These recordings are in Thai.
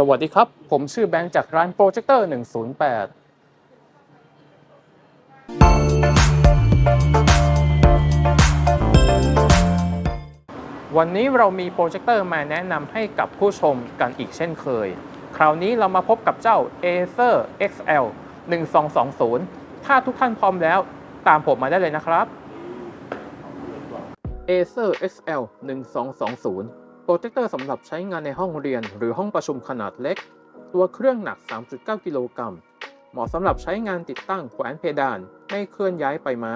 สวัสดีครับ ผมชื่อแบงค์จากร้านโปรเจคเตอร์108วันนี้เรามีโปรเจคเตอร์มาแนะนำให้กับผู้ชมกันอีกเช่นเคย คราวนี้เรามาพบกับเจ้า Acer XL 1220 ถ้าทุกท่านพร้อมแล้ว ตามผมมาได้เลยนะครับ Acer XL 1220 โปรเจคเตอร์สำหรับใช้งานในห้องเรียนหรือห้องประชุมขนาดเล็ก ตัวเครื่องหนัก 3.9 กิโลกรัม เหมาะสำหรับใช้งานติดตั้งแขวนเพดานไม่เคลื่อนย้ายไปมา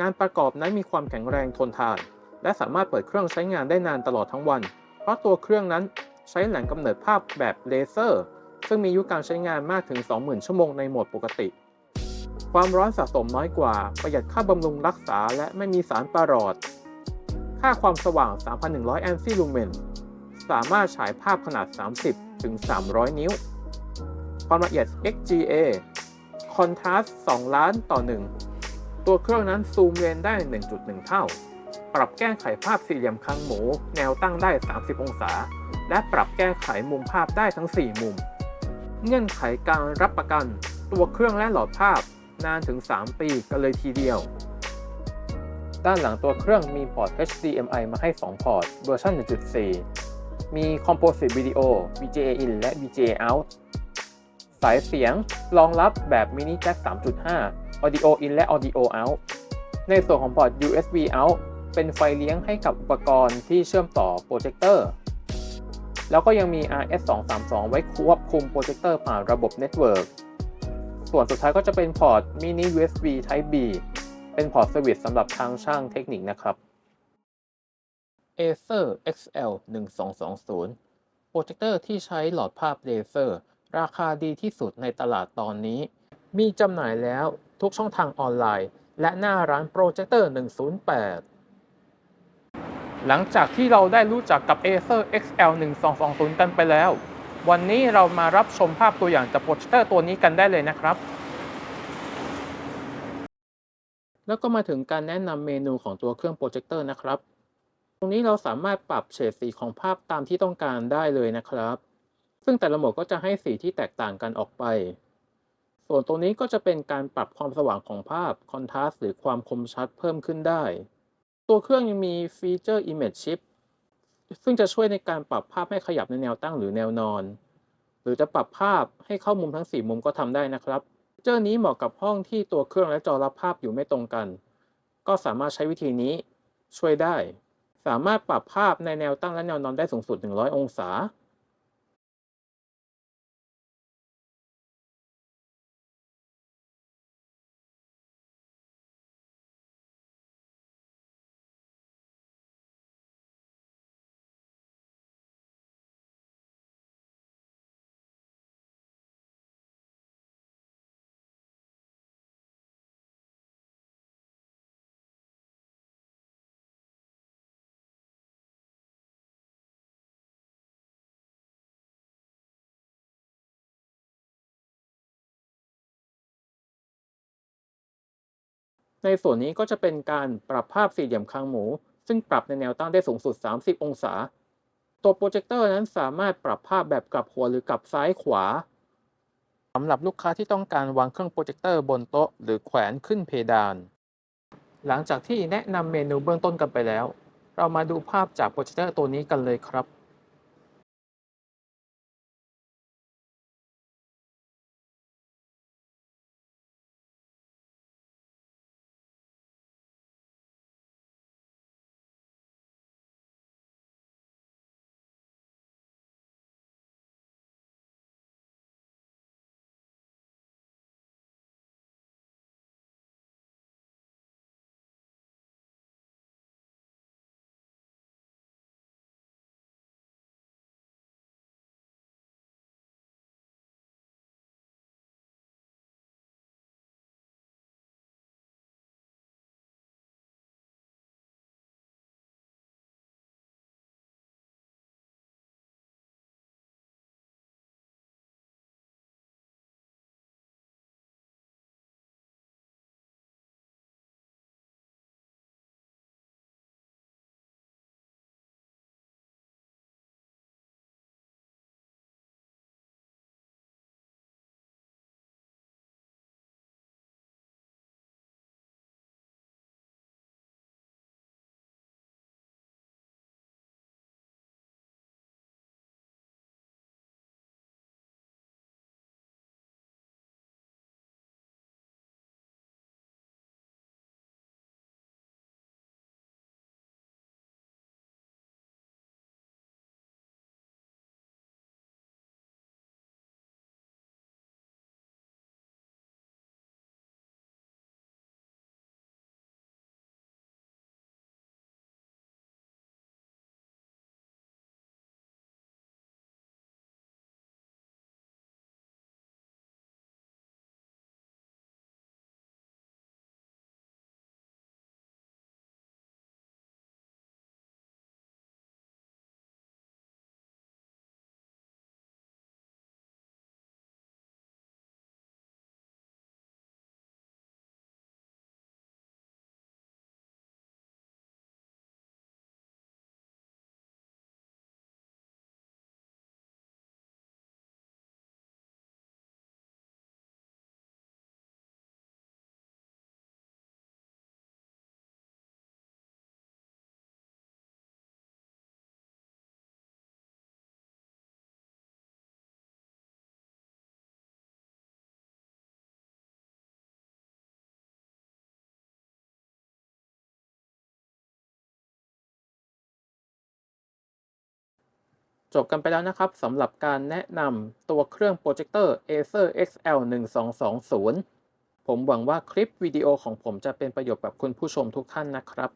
งานประกอบนั้นมีความแข็งแรงทนทาน และสามารถเปิดเครื่องใช้งานได้นานตลอดทั้งวัน เพราะตัวเครื่องนั้นใช้แหล่งกำเนิดภาพแบบเลเซอร์ ซึ่งมีอายุการใช้งานมากถึง 20,000 ชั่วโมงในโหมดปกติ ความร้อนสะสมน้อยกว่า ประหยัดค่าบำรุงรักษา และไม่มีสารประหลอด ค่าความสว่าง 3,100 แอมป์ลูเมน สามารถฉายภาพขนาด 30 ถึง 300 นิ้ว ความละเอียด XGA คอนทราสต์2ล้านต่อ 1 ตัวเครื่องนั้นซูมเลนได้ 1.1 เท่า ปรับแก้ไขภาพสี่เหลี่ยมคางหมู แนวตั้งได้ 30 องศา และปรับแก้ไขมุมภาพได้ทั้ง 4 มุม เงื่อนไขการรับประกัน ตัวเครื่องและหลอดภาพนานถึง 3 ปีกันเลยทีเดียว ด้านหลังตัวเครื่องมีพอร์ต HDMI มาให้ 2 พอร์ตเวอร์ชัน1.4 มี Composite Video VGA in และ VGA out สายเสียงรองรับแบบ Mini Jack 3.5 Audio in และ Audio out ในส่วนของพอร์ต USB out เป็นไฟเลี้ยงให้กับอุปกรณ์ที่เชื่อมต่อโปรเจคเตอร์ แล้วก็ยังมี RS232 ไว้ควบคุมโปรเจคเตอร์ผ่านระบบเน็ตเวิร์กส่วนสุดท้ายก็จะเป็นพอร์ต Mini USB Type B เป็นพอร์ตสวิตช์สำหรับทางช่างเทคนิคนะครับ Acer XL 1220 โปรเจคเตอร์ที่ใช้หลอดภาพเลเซอร์ ราคาดีที่สุดในตลาดตอนนี้ มีจำหน่ายแล้วทุกช่องทางออนไลน์ และหน้าร้านโปรเจคเตอร์ 108 หลังจากที่เราได้รู้จักกับ Acer XL 1220 กันไปแล้ว วันนี้เรามารับชมภาพตัวอย่างจากโปรเจคเตอร์ตัวนี้กันได้เลยนะครับ แล้วก็มาถึงการแนะนำเมนูของตัวเครื่องโปรเจคเตอร์นะครับ ตรงนี้เราสามารถปรับเฉดสีของภาพตามที่ต้องการได้เลยนะครับ ซึ่งแต่ละโหมดก็จะให้สีที่แตกต่างกันออกไป ส่วนตรงนี้ก็จะเป็นการปรับความสว่างของภาพคอนทราสต์หรือความคมชัดเพิ่มขึ้นได้ ตัวเครื่องยังมีฟีเจอร์ Image Shift ซึ่งจะช่วยในการปรับภาพให้ขยับในแนวตั้งหรือแนวนอน หรือจะปรับภาพให้เข้ามุมทั้ง 4 มุมก็ทำได้นะครับ เจอร์นี้เหมาะกับห้องที่ตัวเครื่องและจอรับภาพอยู่ไม่ตรงกัน ก็สามารถใช้วิธีนี้ช่วยได้ สามารถปรับภาพในแนวตั้งและแนวนอนได้สูงสุด 100 องศา ในส่วนนี้ก็จะเป็นการปรับภาพสี่เหลี่ยมคางหมู ซึ่งปรับในแนวตั้งได้สูงสุด 30 องศา ตัวโปรเจคเตอร์นั้นสามารถปรับภาพแบบกลับหัวหรือกลับซ้ายขวาสำหรับลูกค้าที่ต้องการวางเครื่องโปรเจคเตอร์บนโต๊ะหรือแขวนขึ้นเพดาน หลังจากที่แนะนำเมนูเบื้องต้นกันไปแล้ว เรามาดูภาพจากโปรเจคเตอร์ตัวนี้กันเลยครับ จบกันไปแล้วนะครับสำหรับการแนะนำตัวเครื่องโปรเจคเตอร์ Acer XL 1220 ผมหวังว่าคลิปวิดีโอของผมจะเป็นประโยชน์กับคุณผู้ชมทุกท่านนะครับ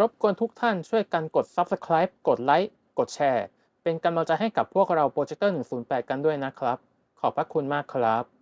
รบกวนทุกท่านช่วยกันกด Subscribe กดไลค์กดแชร์ เป็นกำลังใจให้กับพวกเราโปรเจคเตอร์108 กันด้วยนะครับ ขอบพระคุณมากครับ